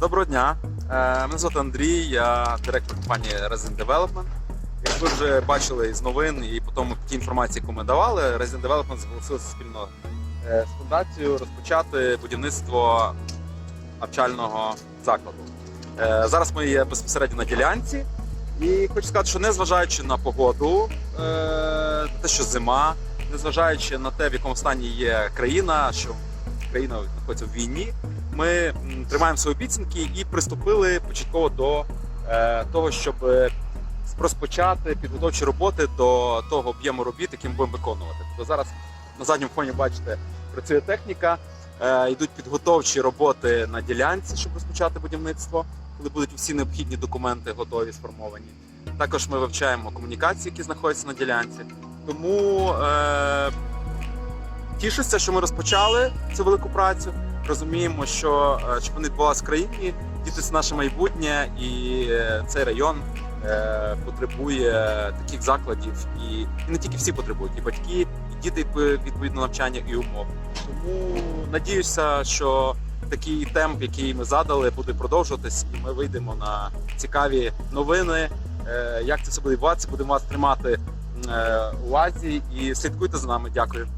Доброго дня. Е, Мене звати Андрій, я директор компанії Resident Development. Як ви вже бачили з новин і по тому ті інформації, яку ми давали, Resident Development зголосилися спільно е, з фундацією розпочати будівництво навчального закладу. Е, Зараз ми є безпосередньо на ділянці, і хочу сказати, що незважаючи на погоду, те, що зима, незважаючи на те, в якому стані є країна, що країна знаходиться в війні, ми тримаємо свої обіцянки і приступили початково до е, того, щоб е, розпочати підготовчі роботи до того об'єму робіт, який ми будемо виконувати. Тобто зараз на задньому фоні бачите, працює техніка, е, йдуть підготовчі роботи на ділянці, щоб розпочати будівництво, коли будуть всі необхідні документи готові сформовані. Також ми вивчаємо комунікації, які знаходяться на ділянці. Тому е, тішуся, що ми розпочали цю велику працю. Розуміємо, що е, щоб вони відбувалися в країні, діти це наше майбутнє, і е, цей район е, потребує таких закладів, і, і не тільки всі потребують, і батьки, і діти відповідно навчання і умов. Тому надіюся, що такий темп, який ми задали, буде продовжуватись, і ми вийдемо на цікаві новини. Як це все буде відбуватися, будемо вас тримати увазі і слідкуйте за нами. Дякую.